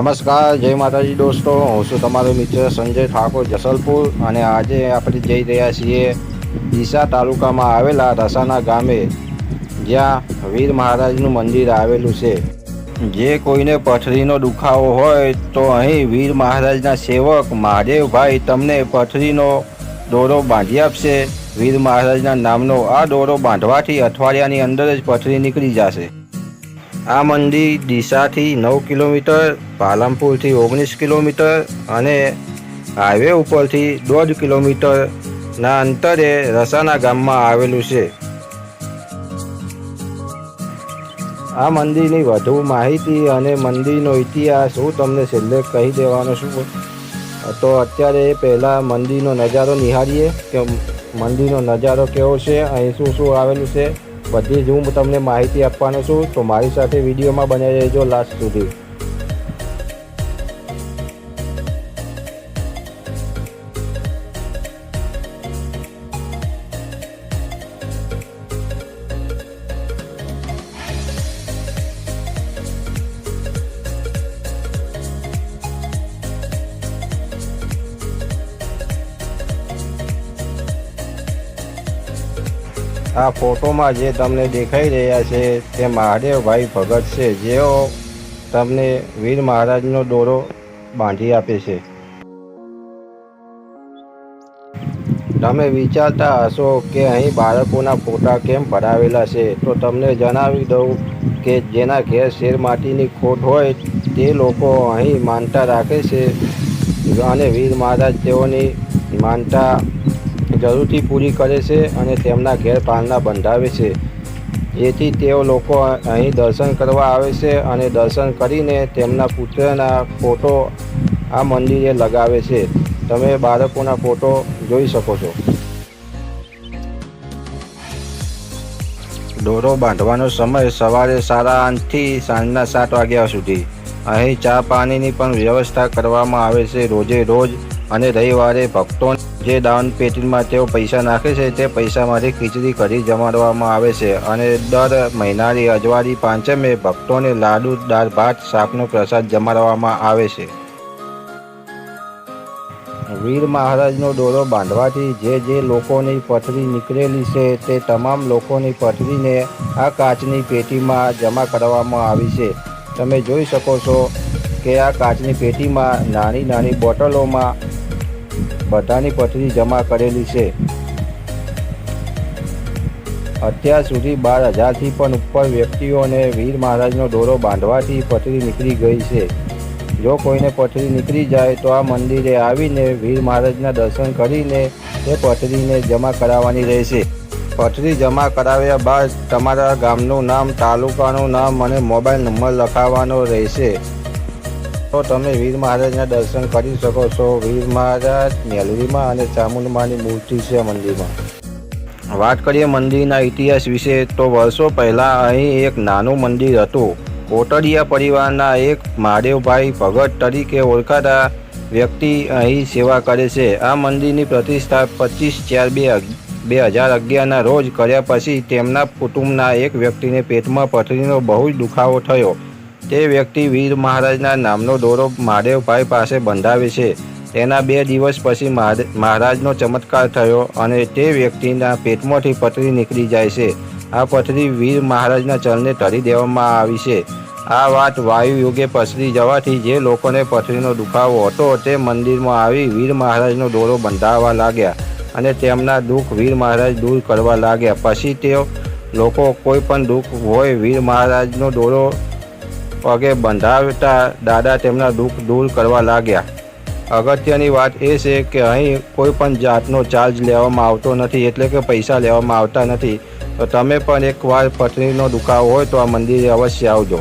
નમસ્કાર, જય માતાજી દોસ્તો. હું છું તમારો મિત્ર સંજય ઠાકોર, જસલપુર. અને આજે આપણે જઈ રહ્યા છીએ ડીસા તાલુકામાં આવેલા રસાના ગામે, જ્યાં વીર મહારાજનું મંદિર આવેલું છે. જે કોઈને પથરીનો દુખાવો હોય તો અહીં વીર મહારાજના સેવક મહાદેવભાઈ તમને પથરીનો દોરો બાંધી આપશે. વીર મહારાજના નામનો આ દોરો બાંધવાથી અઠવાડિયાની અંદર જ પથરી નીકળી જશે. આ મંદિર દિશાથી નવ કિલોમીટર, પાલનપુરથી ઓગણીસ કિલોમીટર અને હાઈવે ઉપરથી દોઢ કિલોમીટરના અંતરે રસાના ગામમાં આવેલું છે. આ મંદિરની વધુ માહિતી અને મંદિરનો ઇતિહાસ હું તમને છેલ્લે કહી દેવાનો છું. તો અત્યારે પહેલાં મંદિરનો નજારો નિહાળીએ કે મંદિરનો નજારો કેવો છે, અહીં શું શું આવેલું છે. બધી જ હું તમને માહિતી આપવાનો છું. તો મારી સાથે વિડીયોમાં બને રહેજો લાસ્ટ સુધી. આ ફોટોમાં જે તમને દેખાઈ રહ્યા છે તે મહાદેવભાઈ ભગત છે. જેઓ તમને વીર મહારાજનો દોરો બાંધી આપે છે. તમે વિચારતા હશો કે અહીં બાળકોના ફોટા કેમ ભરાવેલા છે? તો તમને જણાવી દઉં કે જેના ઘેર શેર માટીની ખોટ હોય તે લોકો અહીં માનતા રાખે છે. અને વીર મહારાજ તેઓની માનતા જરૂરથી પૂરી કરે છે અને તેમના ઘેર પાલના બંધાવે છે. જેથી તેઓ લોકો અહીં દર્શન કરવા આવે છે અને દર્શન કરીને તેમના પુત્રના ફોટો આ મંદિરે લગાવે છે. તમે બાળકોના ફોટો જોઈ શકો છો. દોરો બાંધવાનો સમય સવારે સાડા આઠથી સાંજના સાત વાગ્યા સુધી. અહીં ચા પાણીની પણ વ્યવસ્થા કરવામાં આવે છે રોજે રોજ અને રવિવારે ભક્તો જે દાન પેટીમાં તેઓ પૈસા નાખે છે, તે પૈસામાંથી ખીચડી કરી જમાડવામાં આવે છે અને દર મહિનાની અજવાળી પાંચમે ભક્તોને લાડુ, દાળ, ભાત, શાકનો પ્રસાદ જમાડવામાં આવે છે. વીર મહારાજનો દોરો બાંધવાથી જે જે લોકોની પથરી નીકળેલી છે, તે તમામ લોકોની પથરીને આ કાચની પેટીમાં જમા કરવામાં આવી છે. તમે જોઈ શકો છો કે આ કાચની પેટીમાં નાની નાની બોટલોમાં બધાની પથરી જમા કરેલી છે. અત્યાર સુધી બાર હજારથી પણ ઉપર વ્યક્તિઓને વીર મહારાજનો દોરો બાંધવાથી પથરી નીકળી ગઈ છે. જો કોઈને પથરી નીકળી જાય તો આ મંદિરે આવીને વીર મહારાજના દર્શન કરીને તે પથરીને જમા કરાવવાની રહેશે. પથરી જમા કરાવ્યા બાદ તમારા ગામનું નામ, તાલુકાનું નામ અને મોબાઈલ નંબર લખાવવાનો રહેશે. તો તમે વીર મહારાજના દર્શન કરી શકો છો. વીર મહારાજ મેલવીમાં અને ચામુંડમાની મૂર્તિ છે મંદિરમાં. વાત કરીએ મંદિરના ઇતિહાસ વિશે, તો વર્ષો પહેલાં અહીં એક નાનું મંદિર હતું. કોટડિયા પરિવારના એક મહાદેવભાઈ ભગત તરીકે ઓળખાતા વ્યક્તિ અહીં સેવા કરે છે. આ મંદિરની પ્રતિષ્ઠા પચીસ ચાર બે બે હજાર અગિયારના રોજ કર્યા પછી તેમના કુટુંબના એક વ્યક્તિને પેટમાં પથરીનો બહુ જ દુખાવો થયો. તે વ્યક્તિ વીર મહારાજના નામનો દોરો મહાદેવભાઈ પાસે બંધાવે છે. તેના બે દિવસ પછી મહારાજનો ચમત્કાર થયો અને તે વ્યક્તિના પેટમાંથી પથરી નીકળી જાય છે. આ પથરી વીર મહારાજના ચલને ધરી દેવામાં આવી છે. આ વાત વાયુ યુગે પસરી જવાથી જે લોકોને પથરીનો દુખાવો હતો તે મંદિરમાં આવી વીર મહારાજનો દોરો બંધાવવા લાગ્યા અને તેમના દુઃખ વીર મહારાજ દૂર કરવા લાગ્યા. પછી તેઓ લોકો કોઈ પણ દુઃખ હોય વીર મહારાજનો દોરો પગે બંધાવતા દાદા તેમના દુઃખ દૂર કરવા લાગ્યા. અગત્યની વાત એ છે કે અહીં કોઈ પણ જાતનો ચાર્જ લેવામાં આવતો નથી, એટલે કે પૈસા લેવામાં આવતા નથી. તો તમે પણ એકવાર પથરીનો દુખાવો હોય તો આ મંદિરે અવશ્ય આવજો.